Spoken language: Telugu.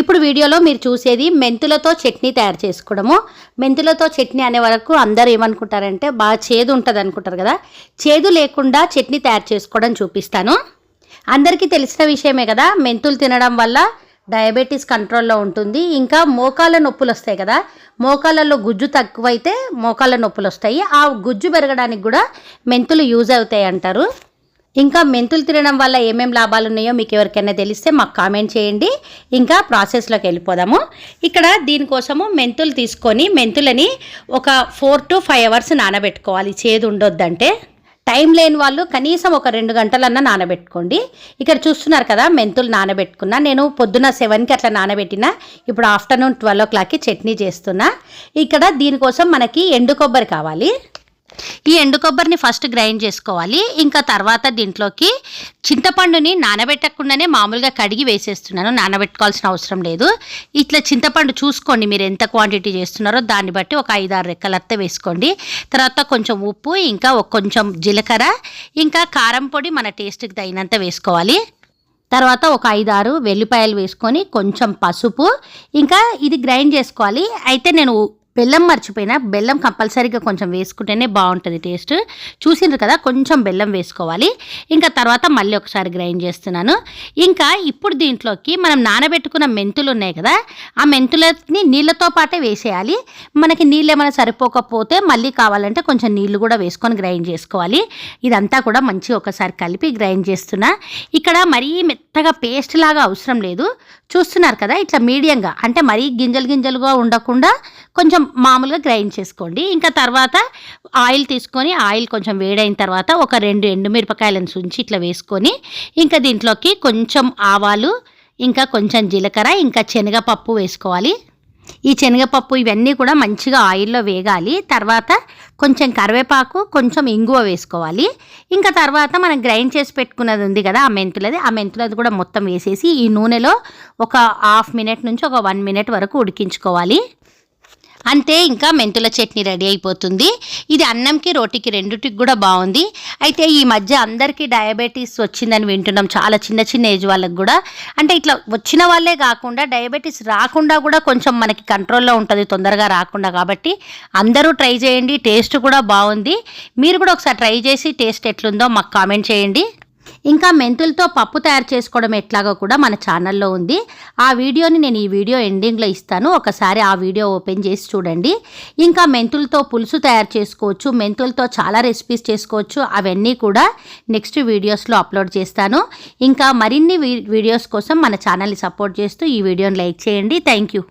ఇప్పుడు వీడియోలో మీరు చూసేది మెంతులతో చట్నీ తయారు చేసుకోవడము. మెంతులతో చట్నీ అనే వరకు అందరూ ఏమనుకుంటారంటే బాగా చేదు ఉంటుంది అనుకుంటారు కదా. చేదు లేకుండా చట్నీ తయారు చేసుకోవడం చూపిస్తాను. అందరికీ తెలిసిన విషయమే కదా మెంతులు తినడం వల్ల డయాబెటీస్ కంట్రోల్లో ఉంటుంది. ఇంకా మోకాళ్ళ నొప్పులు వస్తాయి కదా. మోకాళ్ళలో గుజ్జు తక్కువైతే మోకాళ్ళ నొప్పులు వస్తాయి. ఆ గుజ్జు పెరగడానికి కూడా మెంతులు యూజ్ అవుతాయి అంటారు. ఇంకా మెంతులు తినడం వల్ల ఏమేం లాభాలు ఉన్నాయో మీకు ఎవరికైనా తెలిస్తే మాకు కామెంట్ చేయండి. ఇంకా ప్రాసెస్లోకి వెళ్ళిపోదాము. ఇక్కడ దీనికోసము మెంతులు తీసుకొని మెంతులని ఒక ఫోర్ టు ఫైవ్ అవర్స్ నానబెట్టుకోవాలి. చేదు ఉండొద్దంటే. టైం లేని వాళ్ళు కనీసం ఒక రెండు గంటలన్నా నానబెట్టుకోండి. ఇక్కడ చూస్తున్నారు కదా మెంతులు నానబెట్టుకున్నా. నేను పొద్దున సెవెన్కి అట్లా నానబెట్టిన. ఇప్పుడు ఆఫ్టర్నూన్ ట్వెల్వ్ ఓ క్లాక్కి చట్నీ చేస్తున్నా. ఇక్కడ దీనికోసం మనకి ఎండు కొబ్బరి కావాలి. ఈ ఎండు కొబ్బరిని ఫస్ట్ గ్రైండ్ చేసుకోవాలి. ఇంకా తర్వాత దీంట్లోకి చింతపండుని నానబెట్టకుండానే మామూలుగా కడిగి వేసేస్తున్నాను. నానబెట్టుకోవాల్సిన అవసరం లేదు. ఇట్లా చింతపండు చూసుకోండి మీరు ఎంత క్వాంటిటీ చేస్తున్నారో. దాన్ని బట్టి ఒక ఐదు ఆరు అత్త వేసుకోండి. తర్వాత కొంచెం ఉప్పు ఇంకా కొంచెం జీలకర్ర ఇంకా కారం పొడి మన టేస్ట్కి తగినంత వేసుకోవాలి. తర్వాత ఒక ఐదారు వెల్లిపాయలు వేసుకొని కొంచెం పసుపు. ఇంకా ఇది గ్రైండ్ చేసుకోవాలి. అయితే నేను బెల్లం మర్చిపోయినా బెల్లం కంపల్సరీగా కొంచెం వేసుకుంటేనే బాగుంటుంది టేస్ట్. చూసిండ్రు కదా కొంచెం బెల్లం వేసుకోవాలి. ఇంకా తర్వాత మళ్ళీ ఒకసారి గ్రైండ్ చేస్తున్నాను. ఇంకా ఇప్పుడు దీంట్లోకి మనం నానబెట్టుకున్న మెంతులు ఉన్నాయి కదా ఆ మెంతులని నీళ్ళతో పాటే వేసేయాలి. మనకి నీళ్ళు ఏమైనా సరిపోకపోతే మళ్ళీ కావాలంటే కొంచెం నీళ్ళు కూడా వేసుకొని గ్రైండ్ చేసుకోవాలి. ఇదంతా కూడా మంచిగా ఒకసారి కలిపి గ్రైండ్ చేస్తున్నా. ఇక్కడ మరీ మెత్తగా పేస్ట్ లాగా అవసరం లేదు. చూస్తున్నారు కదా ఇట్లా మీడియంగా అంటే మరీ గింజలు గింజలుగా ఉండకుండా కొంచెం మామూలుగా గ్రైండ్ చేసుకోండి. ఇంకా తర్వాత ఆయిల్ తీసుకొని ఆయిల్ కొంచెం వేడైన తర్వాత ఒక రెండు ఎండుమిరపకాయలను సుంచి ఇట్లా వేసుకొని ఇంకా దీంట్లోకి కొంచెం ఆవాలు ఇంకా కొంచెం జీలకర్ర ఇంకా శనగపప్పు వేసుకోవాలి. ఈ శనగపప్పు ఇవన్నీ కూడా మంచిగా ఆయిల్లో వేగాలి. తర్వాత కొంచెం కరివేపాకు కొంచెం ఇంగువ వేసుకోవాలి. ఇంకా తర్వాత మనం గ్రైండ్ చేసి పెట్టుకున్నది ఉంది కదా ఆ మెంతులది. ఆ మెంతులది కూడా మొత్తం వేసేసి ఈ నూనెలో ఒక హాఫ్ మినిట్ నుంచి ఒక వన్ మినిట్ వరకు ఉడికించుకోవాలి. అంతే ఇంకా మెంతుల చట్నీ రెడీ అయిపోతుంది. ఇది అన్నంకి రోటికి రెండుటికి కూడా బాగుంది. అయితే ఈ మధ్య అందరికీ డయాబెటీస్ వచ్చిందని వింటున్నాం. చాలా చిన్న చిన్న ఏజ్ వాళ్ళకి కూడా. అంటే ఇట్లా వచ్చిన వాళ్ళే కాకుండా డయాబెటీస్ రాకుండా కూడా కొంచెం మనకి కంట్రోల్లో ఉంటుంది తొందరగా రాకుండా. కాబట్టి అందరూ ట్రై చేయండి. టేస్ట్ కూడా బాగుంది. మీరు కూడా ఒకసారి ట్రై చేసి టేస్ట్ ఎట్లుందో మాకు కామెంట్ చేయండి. ఇంకా మెంతులతో పప్పు తయారు చేసుకోవడం ఎట్లాగో కూడా మన ఛానల్లో ఉంది. ఆ వీడియోని నేను ఈ వీడియో ఎండింగ్లో ఇస్తాను. ఒకసారి ఆ వీడియో ఓపెన్ చేసి చూడండి. ఇంకా మెంతులతో పులుసు తయారు చేసుకోవచ్చు మెంతులతో చాలా రెసిపీస్ చేసుకోవచ్చు. అవన్నీ కూడా నెక్స్ట్ వీడియోస్లో అప్లోడ్ చేస్తాను. ఇంకా మరిన్ని వీడియోస్ కోసం మన ఛానల్ని సపోర్ట్ చేస్తూ ఈ వీడియోని లైక్ చేయండి. Thank you